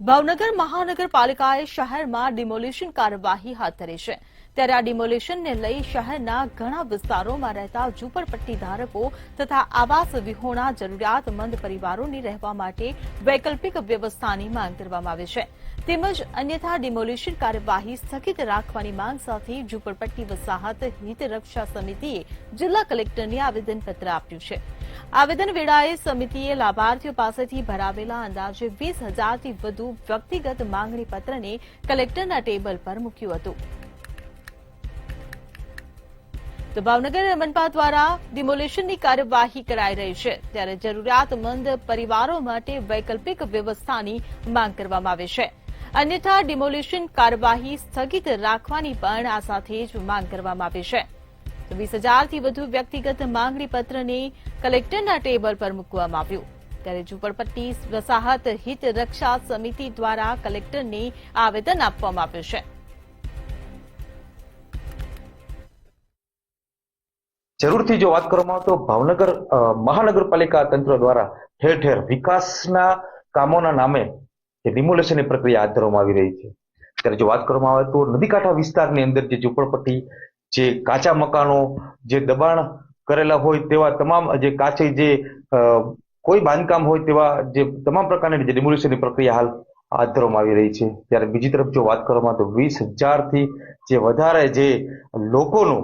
ભાવનગર મહાનગરપાલિકાએ શહેરમાં ડિમોલિશન કાર્યવાહી હાથ ધરી છે. ત્યારે આ ડિમોલિશનને લઈ શહેરના ઘણા વિસ્તારોમાં રહેતા ઝુંપડપટ્ટી ધારકો તથા આવાસ વિહોણા જરૂરિયાતમંદ પરિવારોની રહેવા માટે વૈકલ્પિક વ્યવસ્થાની માંગ કરવામાં આવી છે. તેમજ અન્યથા ડિમોલિશન કાર્યવાહી સ્થગિત રાખવાની માંગ સાથે ઝુંપડપટ્ટી વસાહત હિતરક્ષા સમિતિએ જિલ્લા કલેક્ટરને આવેદનપત્ર આપ્યું છે. આવેદન વેળાએ સમિતિએ લાભાર્થીઓ પાસેથી ભરાવેલા અંદાજે વીસ હજારથી વધુ વ્યક્તિગત માંગણી પત્રને કલેક્ટરના ટેબલ પર મૂક્યું હતું. તો ભાવનગર મનપા દ્વારા ડિમોલિશનની કાર્યવાહી કરાઈ રહી છે. ત્યારે જરૂરિયાતમંદ પરિવારો માટે વૈકલ્પિક વ્યવસ્થાની માંગ કરવામાં આવી છે. અન્યથા ડિમોલિશન કાર્યવાહી સ્થગિત રાખવાની પણ આ સાથે જ માંગ કરવામાં આવી છે. તો વીસ હજારથી વધુ વ્યક્તિગત માંગણી પત્રને કલેક્ટરના ટેબલ પર મૂકવામાં આવ્યું. ત્યારે ઝૂંપડપટ્ટી વસાહત હિત રક્ષા સમિતિ દ્વારા કલેક્ટરને આવેદન આપવામાં આવ્યું છે. જરૂરથી જો વાત કરવામાં આવે તો ભાવનગર મહાનગરપાલિકા તંત્ર દ્વારા ઠેર ઠેર વિકાસના કામોના નામે જે ડિમોલેશનની પ્રક્રિયા હાથ ધરવામાં આવી રહી છે. ત્યારે જો વાત કરવામાં આવે તો નદીકાંઠા વિસ્તારની અંદર જે ઝૂંપડપટ્ટી, જે કાચા મકાનો, જે દબાણ કરેલા હોય તેવા તમામ જે કાચી જે કોઈ બાંધકામ હોય તેવા જે તમામ પ્રકારની જે ડિમોલિશનની પ્રક્રિયા હાલ હાથ ધરવામાં આવી રહી છે. ત્યારે બીજી તરફ જો વાત કરવામાં તો વીસ હજારથી જે વધારે જે લોકોનું,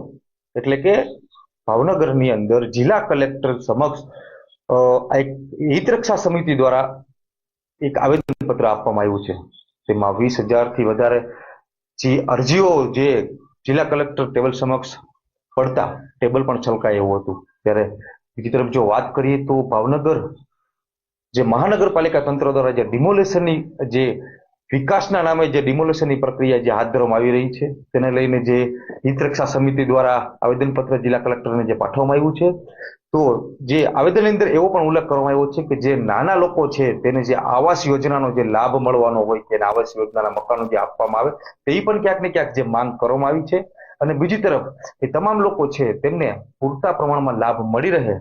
એટલે કે ભાવનગરની અંદર જિલ્લા કલેક્ટર સમક્ષ એક હિતરક્ષા સમિતિ દ્વારા એક આવેદનપત્ર આપવામાં આવ્યું છે. તેમાં વીસ હજારથી વધારે જે અરજીઓ જે જિલ્લા કલેક્ટર ટેબલ સમક્ષ પડતા, ટેબલ પણ છલકાય એવું હતું. ત્યારે બીજી તરફ જો વાત કરીએ તો ભાવનગર જે મહાનગરપાલિકા તંત્ર દ્વારા જે ડિમોલેશનની જે વિકાસના નામે જે ડિમોલેશનની પ્રક્રિયા જે હાથ ધરવામાં આવી રહી છે, તેને લઈને જે હિતરક્ષા સમિતિ દ્વારા આવેદનપત્ર જિલ્લા કલેક્ટરને જે પાઠવવામાં આવ્યું છે, તો જે આવેદનની અંદર એવો પણ ઉલ્લેખ કરવામાં આવ્યો છે કે જે નાના લોકો છે તેને જે આવાસ યોજનાનો જે લાભ મળવાનો હોય, તેને આવાસ યોજનાના મકાનો જે આપવામાં આવે, તે પણ ક્યાંક ને ક્યાંક જે માંગ કરવામાં આવી છે. અને બીજી તરફ, એ તમામ લોકો છે તેમને પૂરતા પ્રમાણમાં લાભ મળી રહે,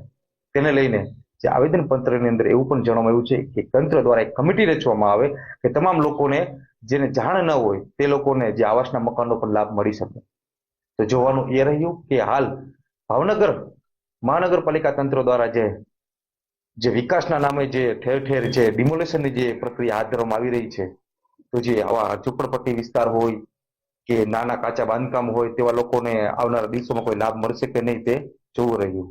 તેને લઈને જે આવેદન પત્રની અંદર એવું પણ જણાવવામાં આવ્યું છે કે તંત્ર દ્વારા એક કમિટી રચવામાં આવે કે તમામ લોકોને જેને જાણ ન હોય તે લોકોને જે આવાસના મકાનનો પણ લાભ મળી શકે. તો જોવાનું એ રહ્યું કે હાલ ભાવનગર મહાનગરપાલિકા તંત્ર દ્વારા જે જે વિકાસના નામે જે ઠેર ઠેર જે ડિમોલેશનની જે પ્રક્રિયા હાથ ધરવામાં આવી રહી છે, તો જે આવા ઝુંપડપટ્ટી વિસ્તાર હોય કે નાના કાચા બાંધકામ હોય તેવા લોકોને આવનારા દિવસોમાં કોઈ લાભ મળશે કે નહીં તે જોવું રહ્યું.